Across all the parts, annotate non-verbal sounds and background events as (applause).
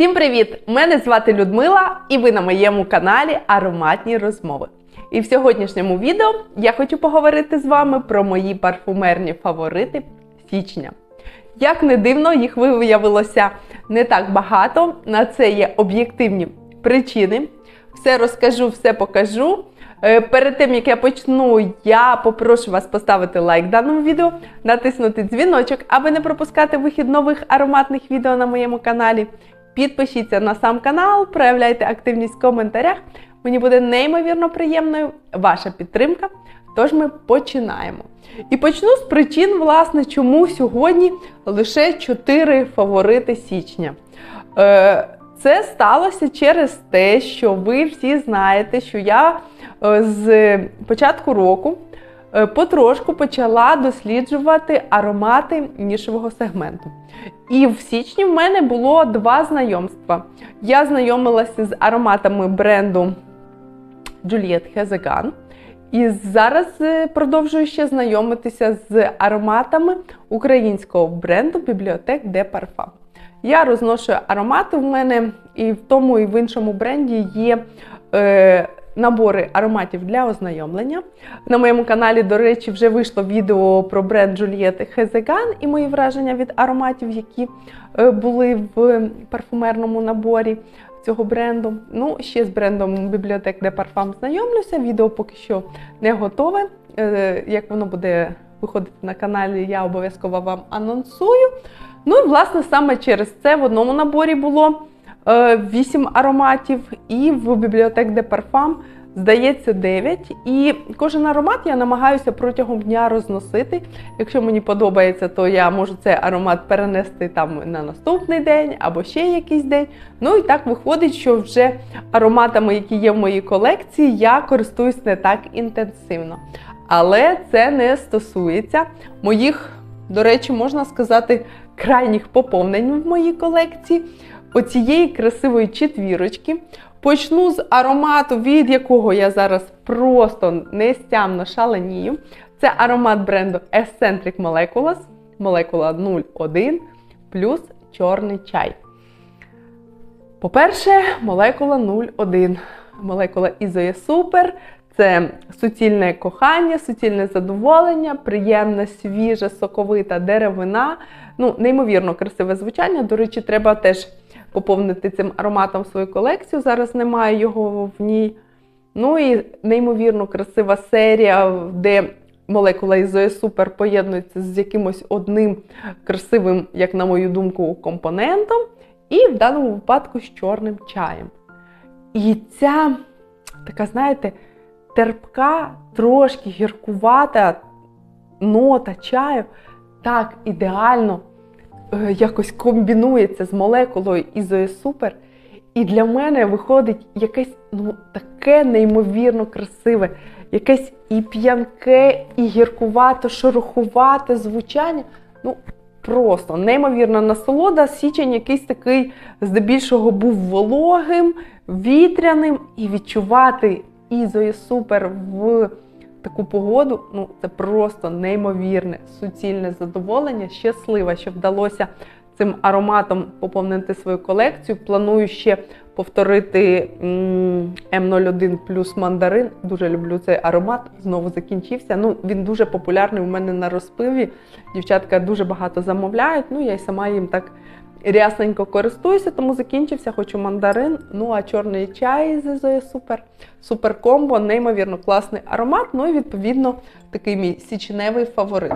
Всім привіт! Мене звати Людмила, і ви на моєму каналі Ароматні розмови. І в сьогоднішньому відео я хочу поговорити з вами про мої парфумерні фаворити січня. Як не дивно, їх виявилося не так багато. На це є об'єктивні причини. Все розкажу, все покажу. Е, Перед тим як я почну, я попрошу вас поставити лайк даному відео, натиснути дзвіночок, аби не пропускати вихід нових ароматних відео на моєму каналі. Підпишіться на сам канал, проявляйте активність в коментарях. Мені буде неймовірно приємною ваша підтримка. Тож ми починаємо. І почну з причин, власне, чому сьогодні лише 4 фаворити січня. Е, Це сталося через те, що ви всі знаєте, що я е, з початку року потрошку почала досліджувати аромати нішевого сегменту. І в січні в мене було два знайомства. Я знайомилася з ароматами бренду Juliette Hezegan. І зараз е, продовжую ще знайомитися з ароматами українського бренду Бібліотек де Parfum. Я розношую аромати в мене, і в тому, і в іншому бренді є е, набори ароматів для ознайомлення. На моєму каналі, до речі, вже вийшло відео про бренд Juliette Hezegan і мої враження від ароматів, які е, були в парфумерному наборі цього бренду. Ну, ще з брендом Бібліотек де Парфам знайомлюся. Відео поки що не готове. Е, Як воно буде виходити на каналі, я обов'язково вам анонсую. Ну і власне саме через це в одному наборі було 8 ароматів, і в бібліотек де Парфам здається 9. І кожен аромат я намагаюся протягом дня розносити. Якщо мені подобається, то я можу цей аромат перенести там на наступний день або ще якийсь день. Ну і так виходить, що вже ароматами, які є в моїй колекції, я користуюсь не так інтенсивно. Але це не стосується моїх, до речі, можна сказати, крайніх поповнень в моїй колекції. Оцієї красивої четвірочки. Почну з аромату, від якого я зараз просто нестямно шаленію. Це аромат бренду Eccentric Molecules, молекула 01 плюс чорний чай. По-перше, молекула 01. Молекула Ізоє Супер. Це суцільне кохання, суцільне задоволення, приємна, свіжа, соковита деревина. Ну, неймовірно красиве звучання. До речі, треба теж поповнити цим ароматом свою колекцію. Зараз немає його в ній. Ну і неймовірно красива серія, де молекула Ізоє Супер поєднується з якимось одним красивим, як на мою думку, компонентом. І в даному випадку з чорним чаєм. І ця така, знаєте, терпка, трошки гіркувата нота чаю так ідеально якось комбінується з молекулою Ізоє Супер. І для мене виходить якесь ну, таке неймовірно красиве, якесь і п'янке, і гіркувато, шорохувате звучання. Ну, просто неймовірна насолода. Січень якийсь такий, здебільшого, був вологим, вітряним, і відчувати Ізоє Супер в таку погоду, ну це просто неймовірне, суцільне задоволення. Щаслива, що вдалося цим ароматом поповнити свою колекцію. Планую ще повторити М01 плюс мандарин. Дуже люблю цей аромат. Знову закінчився. Ну, Він дуже популярний у мене на розпиві. Дівчатка дуже багато замовляють. Ну, я й сама їм так рясненько користуюся, тому закінчився, хочу мандарин. Ну а чорний чай з Ізоє супер. Супер комбо, неймовірно класний аромат. Ну і відповідно такий мій січневий фаворит.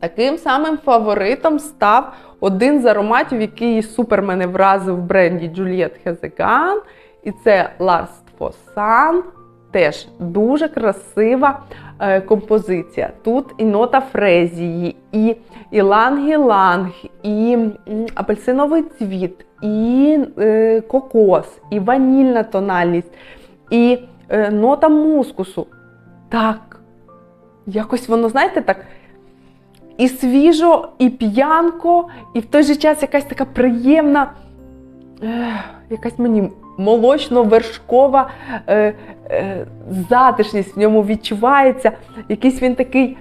Таким самим фаворитом став один з ароматів, який супер мене вразив в бренді Juliette Hezegan. І це Last for. Теж дуже красива композиція. Тут і нота фрезії, і і м, апельсиновий цвіт, і е, кокос, і ванільна тональність, і е, нота мускусу. Так, якось воно, знаєте, так. І свіжо, і п'янко, і в той же час якась така приємна, е, якась мені молочно-вершкова е, е, затишність в ньому відчувається. Якийсь він такий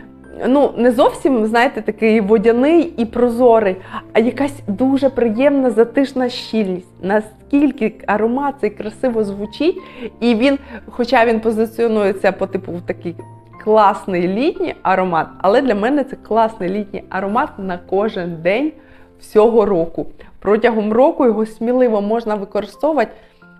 ну, не зовсім, знаєте, такий водяний і прозорий, а якась дуже приємна затишна щільність. Наскільки аромат цей красиво звучить, і він, хоча він позиціонується по типу в такий класний літній аромат, але для мене це класний літній аромат на кожен день всього року. Протягом року його сміливо можна використовувати.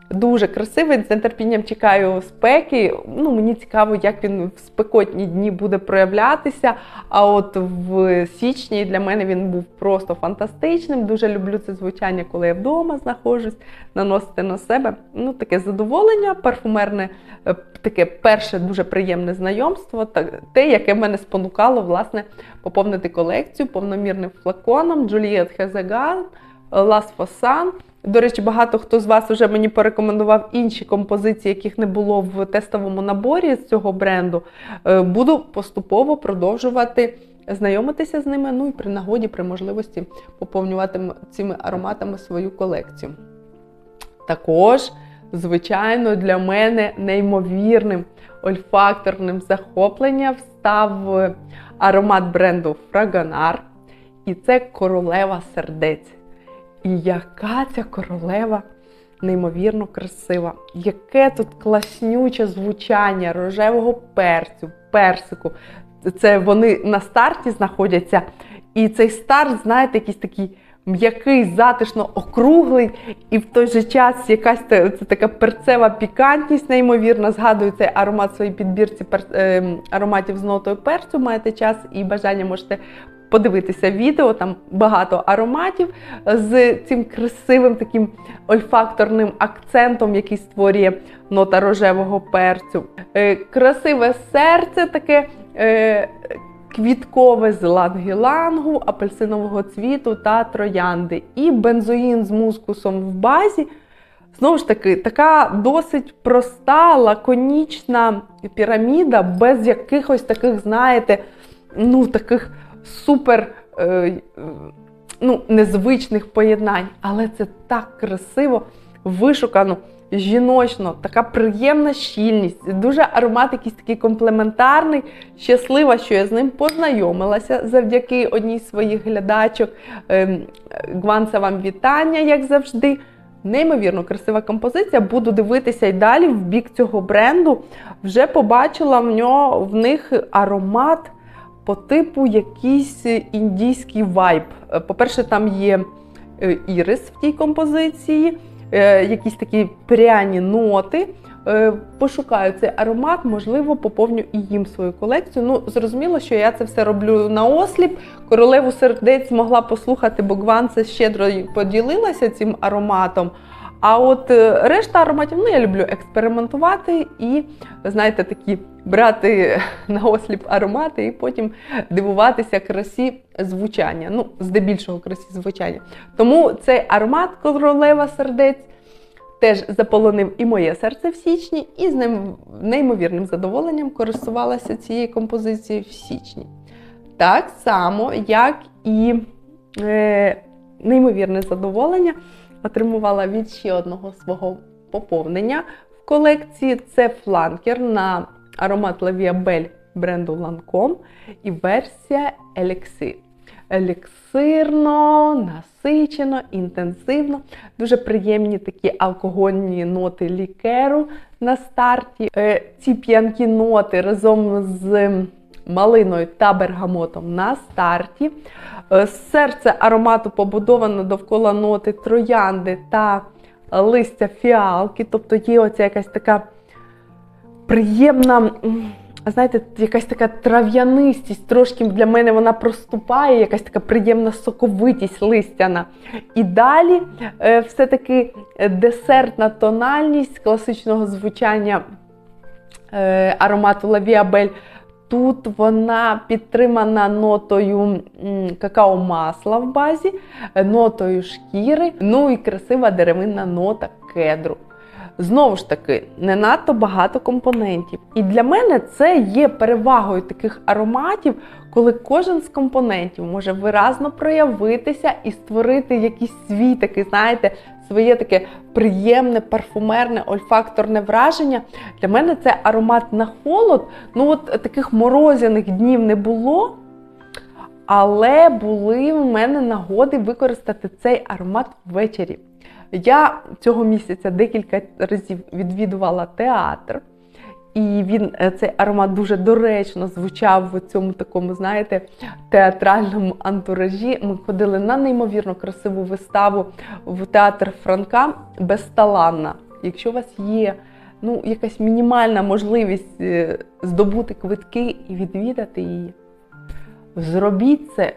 Дуже красивий, з нетерпінням чекаю спеки. Ну, Мені цікаво, як він в спекотні дні буде проявлятися. А от в січні для мене він був просто фантастичним. Дуже люблю це звучання, коли я вдома знаходжусь, наносити на себе. Ну, Таке задоволення, парфумерне, е, таке перше дуже приємне знайомство, те, яке мене спонукало власне, поповнити колекцію повномірним флаконом Juliet Hezegan, Las Fossan. До речі, багато хто з вас вже мені порекомендував інші композиції, яких не було в тестовому наборі з цього бренду. Е, буду поступово продовжувати знайомитися з ними. Ну і при нагоді, при можливості поповнювати цими ароматами свою колекцію. Також, звичайно, для мене неймовірним ольфакторним захопленням став аромат бренду Fragonar. І це королева сердець. І яка ця королева неймовірно красива, яке тут класнюче звучання рожевого перцю, персику. Це вони на старті знаходяться. І цей старт, знаєте, якийсь такий м'який, затишно округлий, і в той же час якась це така перцева пікантність, неймовірна. Згадую цей аромат своїй підбірці пер, е, ароматів з нотою перцю. Маєте час і бажання можете подивитися відео, там багато ароматів з цим красивим таким ольфакторним акцентом, який створює нота рожевого перцю. Е, красиве серце таке. Е, квіткове з лангілангу, апельсинового цвіту та троянди. І бензоїн з мускусом в базі. Знову ж таки, така досить проста, лаконічна піраміда, без якихось таких, знаєте, ну, таких супер е, ну, незвичних поєднань. Але це так красиво, вишукано, жіночно, така приємна щільність, дуже аромат якийсь такий комплементарний. Щаслива, що я з ним познайомилася завдяки одній з своїх глядачок. Е, Гванце вам вітання, як завжди. Неймовірно красива композиція. Буду дивитися і далі в бік цього бренду. Вже побачила в нього в них аромат по типу якийсь індійський вайб. Е, по-перше, там є е, ірис в тій композиції, е, якісь такі пряні ноти. Пошукаю цей аромат, можливо, поповню і їм свою колекцію. Ну, зрозуміло, що я це все роблю на осліп. Королеву сердець могла послухати, бо Гванце щедро поділилася цим ароматом. А от решта ароматів, ну я люблю експериментувати і, знаєте, такі брати (laughs) на осліп аромати і потім дивуватися красі звучання. Ну, здебільшого красі звучання. Тому цей аромат королева сердець теж заполонив і моє серце в січні, і з ним неймовірним задоволенням користувалася цією композицією в січні. Так само, як і е, неймовірне задоволення отримувала від ще одного свого поповнення в колекції. Це фланкер на аромат Лавіабель бренду Lancome і версія Еліксир. Еліксирно, насичено, інтенсивно, дуже приємні такі алкогольні ноти лікеру на старті. Е, ці п'янкі ноти разом з малиною та бергамотом на старті. Е, серце аромату побудовано довкола ноти троянди та листя фіалки, тобто є оця якась така приємна, знаєте, якась така трав'янистість, трошки для мене вона проступає, якась така приємна соковитість листяна. І далі е, все-таки десертна тональність класичного звучання е, аромату Лавіабель. Тут вона підтримана нотою какао-масла в базі, нотою шкіри, ну і красива деревинна нота кедру. Знову ж таки, не надто багато компонентів. І для мене це є перевагою таких ароматів, коли кожен з компонентів може виразно проявитися і створити якийсь свій такий, знаєте, своє таке приємне, парфумерне, ольфакторне враження. Для мене це аромат на холод. Ну, от таких морозяних днів не було. Але були в мене нагоди використати цей аромат ввечері. Я цього місяця декілька разів відвідувала театр, і він е, цей аромат дуже доречно звучав в цьому такому, знаєте, театральному антуражі. Ми ходили на неймовірно красиву виставу в театр Франка Безталанна. Якщо у вас є ну, якась мінімальна можливість е, здобути квитки і відвідати її, зробіть це,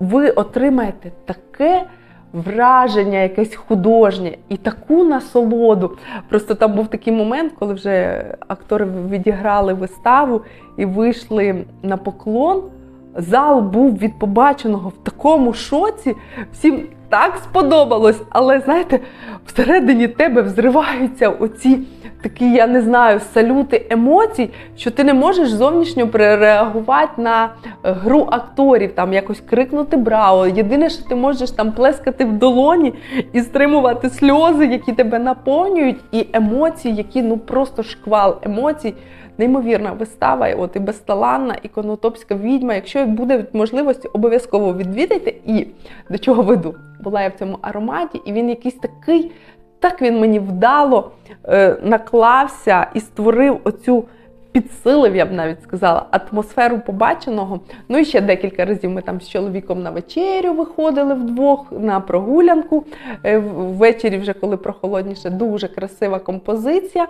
ви отримаєте таке враження, якесь художнє і таку насолоду. Просто там був такий момент, коли вже актори відіграли виставу і вийшли на поклон. Зал був від побаченого в такому шоці, всім так сподобалось, але знаєте, всередині тебе взриваються оці такі, я не знаю, салюти емоцій, що ти не можеш зовнішньо перереагувати на гру акторів, там якось крикнути браво. Єдине, що ти можеш там плескати в долоні і стримувати сльози, які тебе наповнюють, і емоції, які ну просто шквал емоцій. Неймовірна вистава, от і безталанна, і конотопська відьма. Якщо буде можливості, обов'язково відвідайте. І до чого веду? Була я в цьому ароматі, і він якийсь такий, так він мені вдало е, наклався і створив оцю. Підсилив, я б навіть сказала, атмосферу побаченого. Ну і ще декілька разів ми там з чоловіком на вечерю виходили вдвох на прогулянку. Е, Ввечері, вже коли прохолодніше, дуже красива композиція.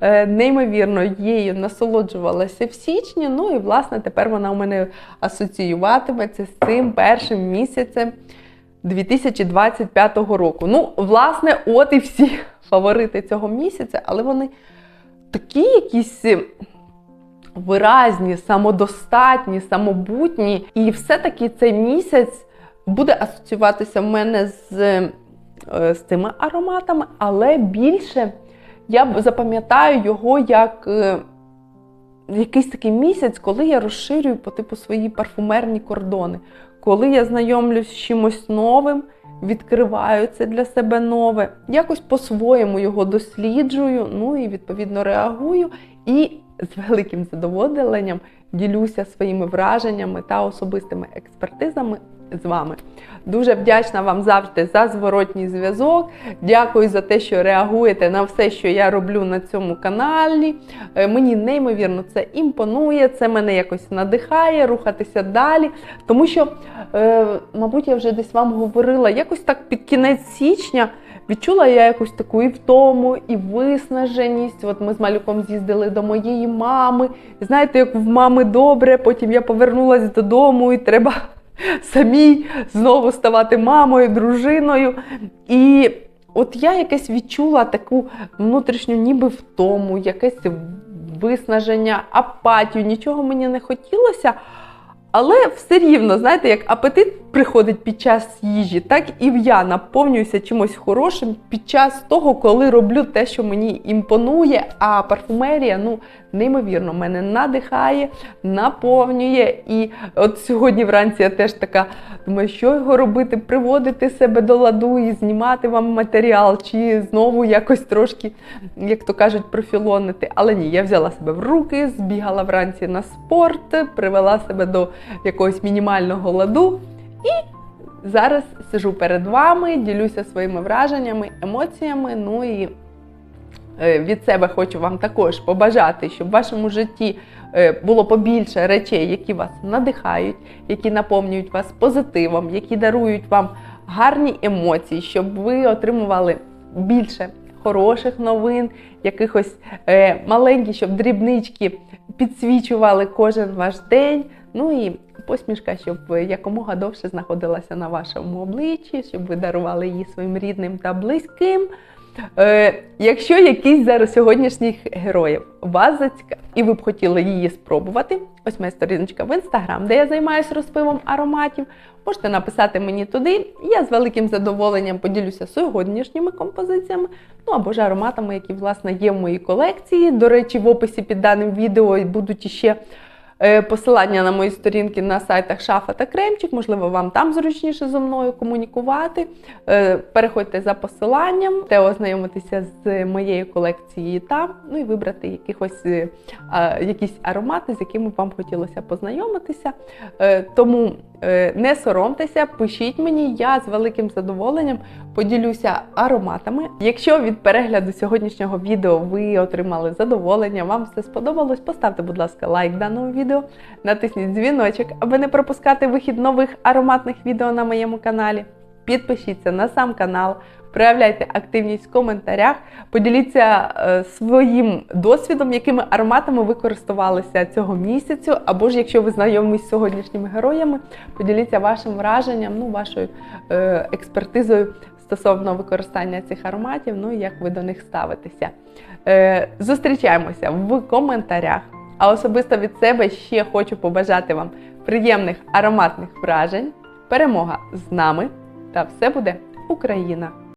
Е, Неймовірно, її насолоджувалася в січні. Ну і власне тепер вона у мене асоціюватиметься з цим першим місяцем 2025 року. Ну, власне, от і всі (laughs) фаворити цього місяця, але вони такі якісь виразні, самодостатні, самобутні. І все-таки цей місяць буде асоціюватися в мене з, е, з цими ароматами, але більше я запам'ятаю його як е, якийсь такий місяць, коли я розширюю по типу свої парфумерні кордони, коли я знайомлюсь з чимось новим. Відкриваю це для себе нове, якось по-своєму його досліджую, ну і відповідно реагую. І з великим задоволенням ділюся своїми враженнями та особистими експертизами з вами. Дуже вдячна вам завжди за зворотній зв'язок. Дякую за те, що реагуєте на все, що я роблю на цьому каналі. Е, Мені неймовірно це імпонує, це мене якось надихає рухатися далі. Тому що, е, мабуть, я вже десь вам говорила, якось так під кінець січня. Відчула я якусь таку і втому, і виснаженість. От ми з малюком з'їздили до моєї мами. Знаєте, як в мами добре, потім я повернулася додому, і треба (laughs) самій знову ставати мамою, дружиною. І от я якесь відчула таку внутрішню ніби втому, якесь виснаження, апатію, нічого мені не хотілося. Але все рівно, знаєте, як апетит приходить під час їжі, так і я наповнююся чимось хорошим під час того, коли роблю те, що мені імпонує. А парфумерія, ну, неймовірно, мене надихає, наповнює. І от сьогодні вранці я теж така думаю, що його робити, приводити себе до ладу і знімати вам матеріал, чи знову якось трошки, як то кажуть, профілонити. Але ні, я взяла себе в руки, збігала вранці на спорт, привела себе до якогось мінімального ладу. І зараз сижу перед вами, ділюся своїми враженнями, емоціями. Ну і е, від себе хочу вам також побажати, щоб в вашому житті е, було побільше речей, які вас надихають, які наповнюють вас позитивом, які дарують вам гарні емоції, щоб ви отримували більше хороших новин, якихось е, маленькі, щоб дрібнички підсвічували кожен ваш день. Ну і посмішка, щоб якомога довше знаходилася на вашому обличчі, щоб ви дарували її своїм рідним та близьким. Е, якщо якийсь зараз сьогоднішніх героїв вас зацікавив, і ви б хотіли її спробувати, ось моя сторіночка в інстаграм, де я займаюся розпивом ароматів. Можете написати мені туди. Я з великим задоволенням поділюся сьогоднішніми композиціями, ну або ж ароматами, які власне є в моїй колекції. До речі, в описі під даним відео будуть іще посилання на мої сторінки на сайтах Шафа та Кремчик. Можливо, вам там зручніше зо мною комунікувати. Е, Переходьте за посиланням, те ознайомитися з моєю колекцією там, ну і вибрати якихось, е, якісь аромати, з якими вам хотілося познайомитися. Е, Тому е, не соромтеся, пишіть мені, я з великим задоволенням поділюся ароматами. Якщо від перегляду сьогоднішнього відео ви отримали задоволення, вам все сподобалось, поставте, будь ласка, лайк даному відео, натисніть дзвіночок, аби не пропускати вихід нових ароматних відео на моєму каналі. Підпишіться на сам канал, проявляйте активність в коментарях, поділіться е, своїм досвідом, якими ароматами ви користувалися цього місяцю, або ж якщо ви знайомі з сьогоднішніми героями, поділіться вашим враженням, ну, вашою е, експертизою стосовно використання цих ароматів, ну і як ви до них ставитеся. Е, зустрічаємося в коментарях. А особисто від себе ще хочу побажати вам приємних ароматних вражень, перемога з нами та все буде Україна!